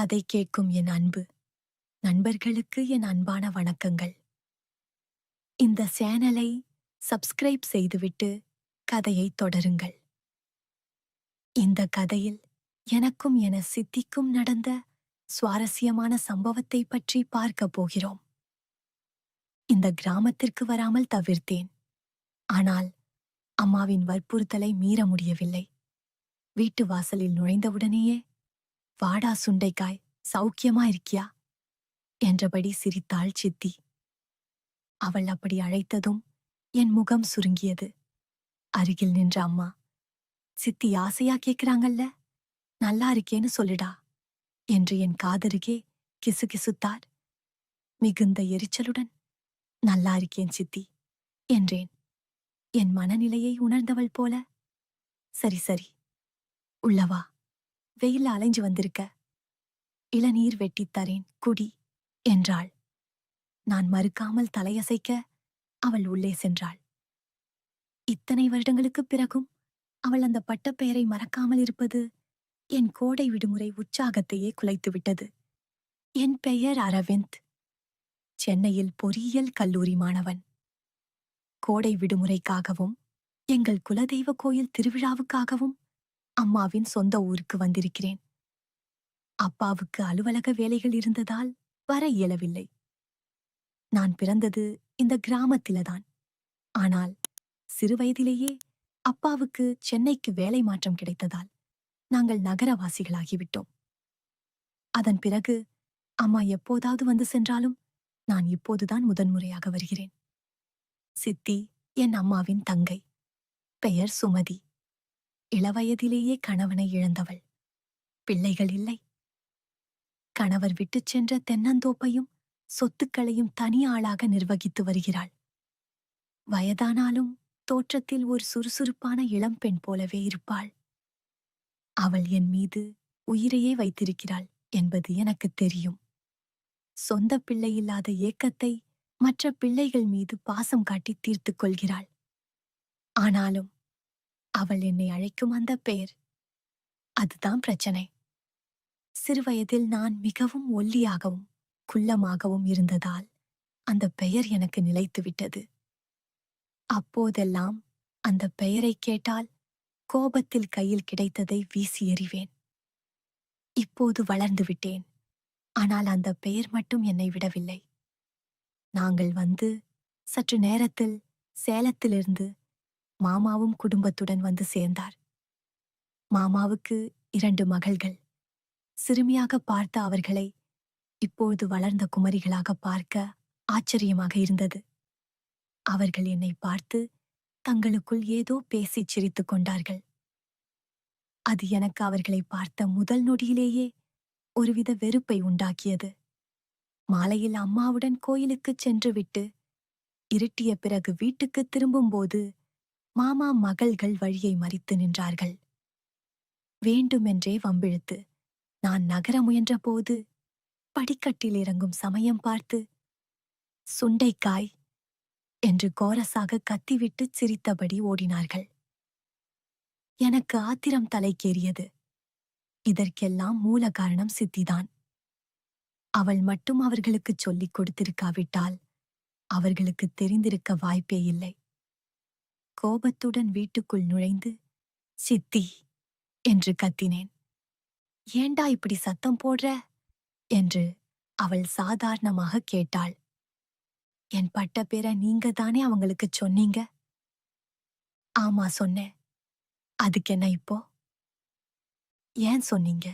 கதை கேட்கும் என் அன்பு நண்பர்களுக்கு என் அன்பான வணக்கங்கள். இந்த சேனலை சப்ஸ்கிரைப் செய்துவிட்டு கதையை தொடருங்கள். இந்த கதையில் எனக்கும் என சித்திக்கும் நடந்த சுவாரஸ்யமான சம்பவத்தை பற்றி பார்க்கப் போகிறோம். இந்த கிராமத்திற்கு வராமல் தவிர்த்தேன். ஆனால் அம்மாவின் வற்புறுத்தலை மீற முடியவில்லை. வீட்டு வாசலில் நுழைந்தவுடனேயே வாடா சுண்டைக்காய் சௌக்கியமா இருக்கியா? என்றபடி சிரித்தாள் சித்தி. அவள் அப்படி அழைத்ததும் என் முகம் சுருங்கியது. அருகில் நின்ற அம்மா சித்தி ஆசையா கேக்குறாங்கல்ல? நல்லா இருக்கேன்னு சொல்லுடா என்று என் காதருகே கிசுகிசுத்தார். மிகுந்த எரிச்சலுடன் நல்லா இருக்கேன் சித்தி என்றேன். என் மனநிலையை உணர்ந்தவள் போல சரி சரி உள்ளவா வெயில்ல அலைஞ்சு வந்திருக்க. இளநீர் வெட்டித் தரேன் குடி என்றாள். நான் மறுக்காமல் தலையசைக்க அவள் உள்ளே சென்றாள். இத்தனை வருடங்களுக்குப் பிறகும் அவள் அந்த பட்டப்பெயரை மறக்காமல் இருப்பது என் கோடை விடுமுறை உற்சாகத்தையே குலைத்துவிட்டது. என் பெயர் அரவிந்த். சென்னையில் பொறியியல் கல்லூரி மாணவன். கோடை விடுமுறைக்காகவும் எங்கள் குலதெய்வ கோயில் திருவிழாவுக்காகவும் அம்மாவின் சொந்த ஊருக்கு வந்திருக்கிறேன். அப்பாவுக்கு அலுவலக வேலைகள் இருந்ததால் வர இயலவில்லை. நான் பிறந்தது இந்த கிராமத்தில்தான் ஆனால் சிறுவயதிலேயே அப்பாவுக்கு சென்னைக்கு வேலை மாற்றம் கிடைத்ததால் நாங்கள் நகரவாசிகளாகிவிட்டோம். அதன் பிறகு அம்மா எப்போதாவது வந்து சென்றாலும் நான் இப்போதுதான் முதன்முறையாக வருகிறேன். சித்தி என் அம்மாவின் தங்கை. பெயர் சுமதி. இளவயதிலேயே கணவனை இழந்தவள். பிள்ளைகள் இல்லை. கணவர் விட்டுச் சென்ற தென்னந்தோப்பையும் சொத்துக்களையும் தனி ஆளாக நிர்வகித்து வருகிறாள். வயதானாலும் தோற்றத்தில் ஒரு சுறுசுறுப்பான இளம்பெண் போலவே இருப்பாள். அவள் என் மீது உயிரையே வைத்திருக்கிறாள் என்பது எனக்கு தெரியும். சொந்த பிள்ளை இல்லாத ஏக்கத்தை மற்ற பிள்ளைகள் மீது பாசம் காட்டி தீர்த்துக் கொள்கிறாள். ஆனாலும் அவள் என்னை அழைக்கும் அந்த பெயர் அதுதான் பிரச்சனை. சிறுவயதில் நான் மிகவும் ஒல்லியாகவும் குள்ளமாகவும் இருந்ததால் அந்த பெயர் எனக்கு நிலைத்துவிட்டது அப்போதெல்லாம் அந்த பெயரை கேட்டால் கோபத்தில் கையில் கிடைத்ததை வீசி எறிவேன். இப்போது வளர்ந்து விட்டேன். ஆனால் அந்த பெயர் மட்டும் என்னை விடவில்லை. நாங்கள் வந்து சற்று நேரத்தில் சேலத்திலிருந்து மாமாவும் குடும்பத்துடன் வந்து சேர்ந்தார். மாமாவுக்கு இரண்டு மகள்கள். சிறுமியாக பார்த்த அவர்களை இப்போது வளர்ந்த குமரிகளாக பார்க்க ஆச்சரியமாக இருந்தது. அவர்கள் என்னை பார்த்து தங்களுக்குள் ஏதோ பேசிச் சிரித்துக் கொண்டார்கள். அது எனக்கு அவர்களை பார்த்த முதல் நொடியிலேயே ஒருவித வெறுப்பை உண்டாக்கியது. மாலையில் அம்மாவுடன் கோயிலுக்குச் சென்றுவிட்டு இருட்டிய பிறகு வீட்டுக்கு திரும்பும்போது மாமா மகள்கள் வழியை மறித்து நின்றார்கள். வேண்டுமென்றே வம்பிழுத்து நான் நகர முயன்றபோது படிக்கட்டில் இறங்கும் சமயம் பார்த்து சுண்டைக்காய் என்று கோரசாக கத்திவிட்டு சிரித்தபடி ஓடினார்கள். எனக்கு ஆத்திரம் தலைக்கேறியது. இதற்கெல்லாம் மூல காரணம் சித்திதான். அவள் மட்டும் அவர்களுக்குச் சொல்லிக் கொடுத்திருக்காவிட்டால் அவர்களுக்கு தெரிந்திருக்க வாய்ப்பே இல்லை. கோபத்துடன் வீட்டுக்குள் நுழைந்து சித்தி என்று கத்தினேன். ஏண்டா இப்படி சத்தம் போடுற? என்று அவள் சாதாரணமாக கேட்டாள். என் பட்ட பேரை நீங்க தானே அவங்களுக்கு சொன்னீங்க? ஆமா சொன்னேன். அதுக்கு என்ன இப்போ? ஏன் சொன்னீங்க?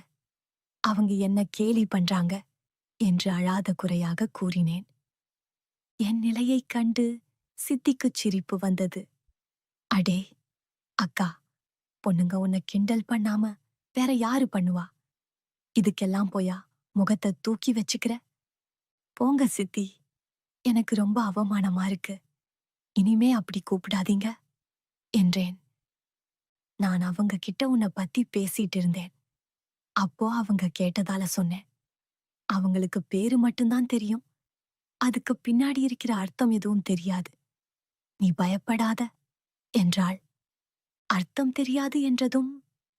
அவங்க என்ன கேலி பண்றாங்க? என்று அழாத குறையாக கூறினேன். என் நிலையைக் கண்டு சித்திக்குச் சிரிப்பு வந்தது. அடே அக்கா பொண்ணுங்க உன்னை கிண்டல் பண்ணாம வேற யாரு பண்ணுவா? இதுக்கெல்லாம் போயா முகத்தை தூக்கி வச்சுக்கிற? போங்க சித்தி. எனக்கு ரொம்ப அவமானமா இருக்கு. இனிமே அப்படி கூப்பிடாதீங்க என்றேன். நான் அவங்க கிட்ட உன்னை பத்தி பேசிட்டு இருந்தேன். அப்போ அவங்க கேட்டதால சொன்னேன். அவங்களுக்கு பேரு மட்டும்தான் தெரியும். அதுக்கு பின்னாடி இருக்கிற அர்த்தம் எதுவும் தெரியாது. நீ பயப்படாத. என்றாள். அர்த்தம் தெரியாது என்றதும்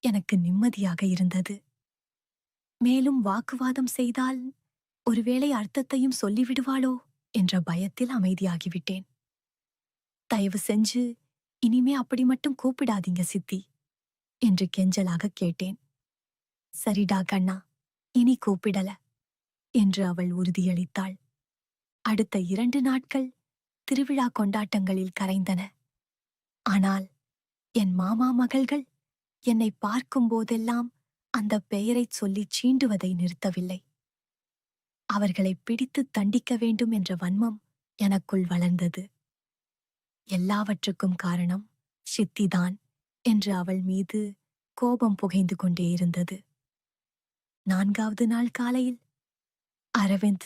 எனக்கு நிம்மதியாக இருந்தது. மேலும் வாக்குவாதம் செய்தால் ஒருவேளை அர்த்தத்தையும் சொல்லிவிடுவாளோ என்ற பயத்தில் அமைதியாகிவிட்டேன். தயவு செஞ்சு இனிமே அப்படி மட்டும் கூப்பிடாதீங்க சித்தி என்று கெஞ்சலாக கேட்டேன். சரிடா கண்ணா இனி கூப்பிடல என்று அவள் உறுதியளித்தாள். அடுத்த இரண்டு நாட்கள் திருவிழா கொண்டாட்டங்களில் கரைந்தன. ஆனால் என் மாமா மகள்கள் என்னை பார்க்கும் போதெல்லாம் அந்த பெயரைச் சொல்லிச் சீண்டுவதை நிறுத்தவில்லை. அவர்களை பிடித்து தண்டிக்க வேண்டும் என்ற வன்மம் எனக்குள் வளர்ந்தது. எல்லாவற்றுக்கும் காரணம் சித்திதான் என்று அவள் மீது கோபம் புகைந்து கொண்டே இருந்தது. நான்காவது நாள் காலையில் அரவிந்த்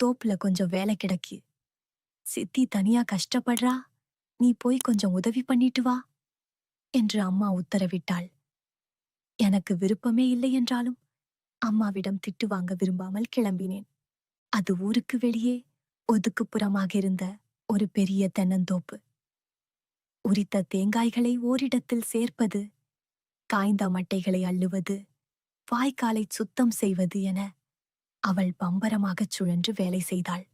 தோப்புல கொஞ்சம் வேலை கிடக்கி. சித்தி தனியா கஷ்டப்படுறா? நீ போய் கொஞ்சம் உதவி பண்ணிட்டு வா என்று அம்மா உத்தரவிட்டாள். எனக்கு விருப்பமே இல்லை என்றாலும் அம்மாவிடம் திட்டு வாங்க விரும்பாமல் கிளம்பினேன். அது ஊருக்கு வெளியே ஒதுக்குப்புறமாக இருந்த ஒரு பெரிய தென்னந்தோப்பு. உரித்த தேங்காய்களை ஓரிடத்தில் சேர்ப்பது காய்ந்த மட்டைகளை அள்ளுவது வாய்க்காலை சுத்தம் செய்வது என அவள் பம்பரமாகச் சுழன்று வேலை செய்தாள்.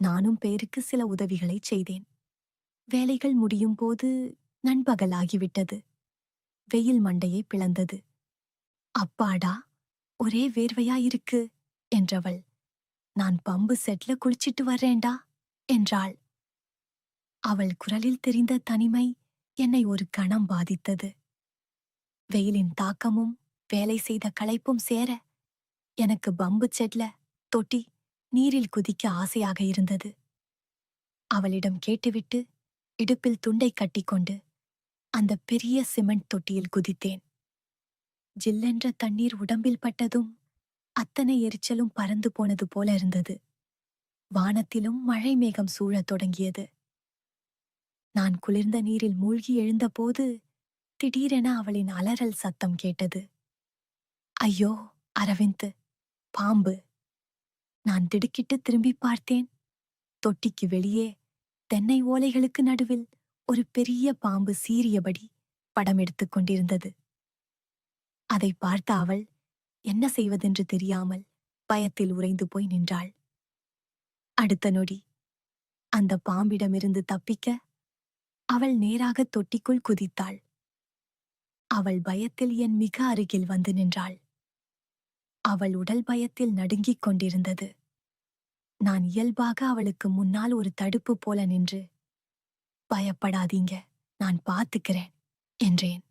நானும் பேருக்கு சில உதவிகளை செய்தேன். வேலைகள் முடியும் போது நண்பகலாகிவிட்டது. வெயில் மண்டையை பிளந்தது. அப்பாடா ஒரே வேர்வையா இருக்கு என்றவள். நான் பம்பு செட்ல குளிச்சிட்டு வர்றேன்டா என்றாள். அவள் குரலில் தெரிந்த தனிமை என்னை ஒரு கணம் பாதித்தது. வெயிலின் தாக்கமும் வேலை செய்த களைப்பும் சேர எனக்கு பம்பு செட்ல தொட்டி நீரில் குதிக்க ஆசையாக இருந்தது. அவளிடம் கேட்டுவிட்டு இடுப்பில் துண்டை கட்டிக்கொண்டு அந்த பெரிய சிமெண்ட் தொட்டியில் குதித்தேன். ஜில்லென்ற தண்ணீர் உடம்பில் பட்டதும் அத்தனை எரிச்சலும் பறந்து போனது போல இருந்தது. வானத்திலும் மழை மேகம் சூழத் தொடங்கியது. நான் குளிர்ந்த நீரில் மூழ்கி எழுந்தபோது திடீரென அவளின் அலறல் சத்தம் கேட்டது. ஐயோ அரவிந்த் பாம்பு. நான் திடுக்கிட்டு திரும்பி பார்த்தேன். தொட்டிக்கு வெளியே தென்னை ஓலைகளுக்கு நடுவில் ஒரு பெரிய பாம்பு சீறியபடி படம் எடுத்துக் கொண்டிருந்தது. அதை பார்த்த அவள் என்ன செய்வதென்று தெரியாமல் பயத்தில் உறைந்து போய் நின்றாள். அடுத்த நொடி அந்த பாம்பிடமிருந்து தப்பிக்க அவள் நேராக தொட்டிக்குள் குதித்தாள். அவள் பயத்தில் என் மிக அருகில் வந்து நின்றாள். அவள் உடல் பயத்தில் நடுங்கிக் கொண்டிருந்தது. நான் இயல்பாக அவளுக்கு முன்னால் ஒரு தடுப்பு போல நின்று பயப்படாதீங்க நான் பார்த்துக்கிறேன் என்றேன்.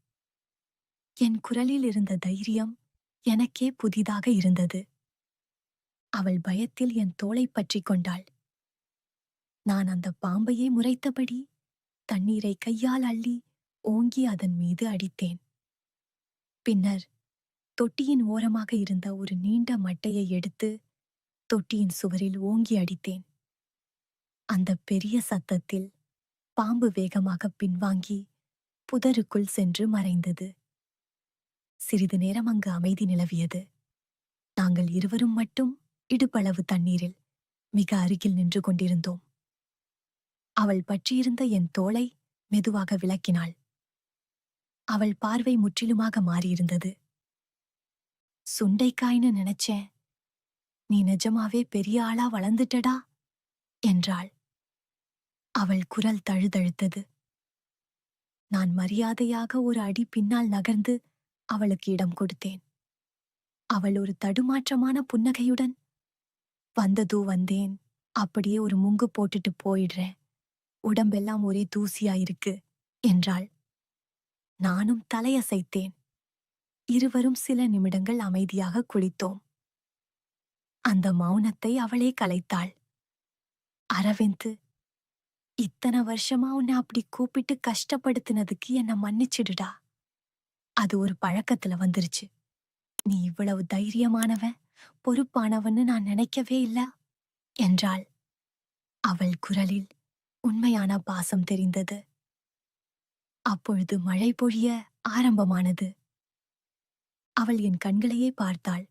என் குரலில் இருந்த தைரியம் எனக்கே புதிதாக இருந்தது. அவள் பயத்தில் என் தோளை பற்றிக் கொண்டாள். நான் அந்த பாம்பையே முறைத்தபடி தண்ணீரை கையால் அள்ளி ஓங்கி அதன் மீது அடித்தேன். பின்னர் தொட்டியின் ஓரமாக இருந்த ஒரு நீண்ட மட்டையை எடுத்து தொட்டியின் சுவரில் ஓங்கி அடித்தேன். அந்த பெரிய சத்தத்தில் பாம்பு வேகமாக பின்வாங்கி புதருக்குள் சென்று மறைந்தது. சிறிது நேரம் அங்கு அமைதி நிலவியது. நாங்கள் இருவரும் மட்டும் இடுப்பளவு தண்ணீரில் மிக அருகில் நின்று கொண்டிருந்தோம். அவள் பற்றியிருந்த என் தோளை மெதுவாக விளக்கினாள். அவள் பார்வை முற்றிலுமாக மாறியிருந்தது. சுண்டைக்காய்னு நினைச்சேன். நீ நிஜமாவே பெரிய ஆளா வளர்ந்துட்டடா? என்றாள். அவள் குரல் தழுதழுத்தது. நான் மரியாதையாக ஒரு அடி பின்னால் நகர்ந்து அவளுக்கு இடம் கொடுத்தேன். அவள் ஒரு தடுமாற்றமான புன்னகையுடன் வந்ததோ வந்தேன் அப்படியே ஒரு முங்கு போட்டுட்டு போயிடுறேன் உடம்பெல்லாம் ஒரே தூசியா இருக்கு என்றாள். நானும் தலையசைத்தேன். இருவரும் சில நிமிடங்கள் அமைதியாக குளித்தோம். அந்த மௌனத்தை அவளே கலைத்தாள். அரவிந்த் இத்தனை வருஷமா உன்னை அப்படி கூப்பிட்டு கஷ்டப்படுத்தினதுக்கு என்ன மன்னிச்சிடுடா. அது ஒரு பழக்கத்துல வந்துருச்சு. நீ இவ்வளவு தைரியமானவன் பொறுப்பானவன்னு நான் நினைக்கவே இல்ல என்றாள். அவள் குரலில் உண்மையான பாசம் தெரிந்தது. அப்பொழுது மழை பொழிய ஆரம்பமானது. அவள் என் கண்களையே பார்த்தாள்.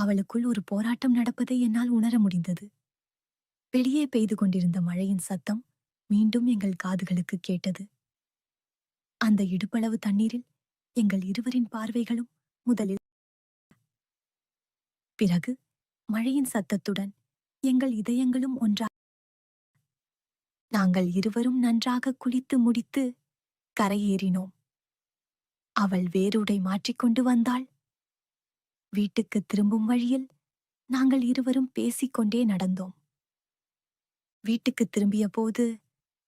அவளுக்குள் ஒரு போராட்டம் நடப்பதை என்னால் உணர முடிந்தது. வெளியே பெய்து கொண்டிருந்த மழையின் சத்தம் மீண்டும் எங்கள் காதுகளுக்கு கேட்டது. அந்த இடுப்பளவு தண்ணீரில் எங்கள் இருவரின் பார்வைகளும் முதலில் பிறகு மழையின் சத்தத்துடன் எங்கள் இதயங்களும் ஒன்றா நாங்கள் இருவரும் நன்றாக குளித்து முடித்து கரையேறினோம். அவள் வேறுடை மாற்றிக்கொண்டு வந்தாள். வீட்டுக்கு திரும்பும் வழியில் நாங்கள் இருவரும் பேசிக்கொண்டே நடந்தோம். வீட்டுக்கு திரும்பிய போது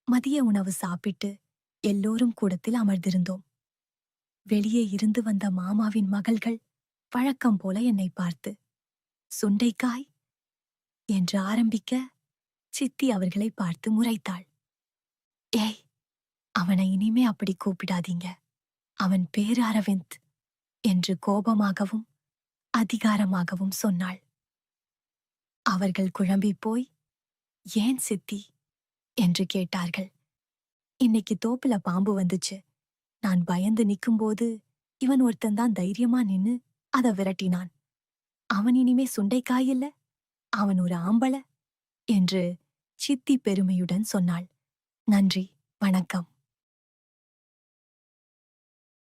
மதிய உணவு சாப்பிட்டு எல்லோரும் கூடத்தில் அமர்ந்திருந்தோம். வெளியே இருந்து வந்த மாமாவின் மகள்கள் வழக்கம் போல என்னை பார்த்து சுண்டைக்காய்? என்று ஆரம்பிக்க சித்தி அவர்களை பார்த்து முறைத்தாள். ஏய் அவனை இனிமே அப்படி கூப்பிடாதீங்க. அவன் பேர் அரவிந்த் என்று கோபமாகவும் அதிகாரமாகவும் சொன்னாள். அவர்கள் குழம்பிப் போய் ஏன் சித்தி? என்று கேட்டார்கள். இன்னைக்கு தோப்புல பாம்பு வந்துச்சு. நான் பயந்து நிக்கும்போது இவன் ஒருத்தன்தான் தைரியமா நின்னு அத விரட்டினான். அவன் இனிமே சுண்டைக்காய் இல்ல அவன் ஒரு ஆம்பள என்று சித்தி பெருமையுடன் சொன்னாள். நன்றி வணக்கம்.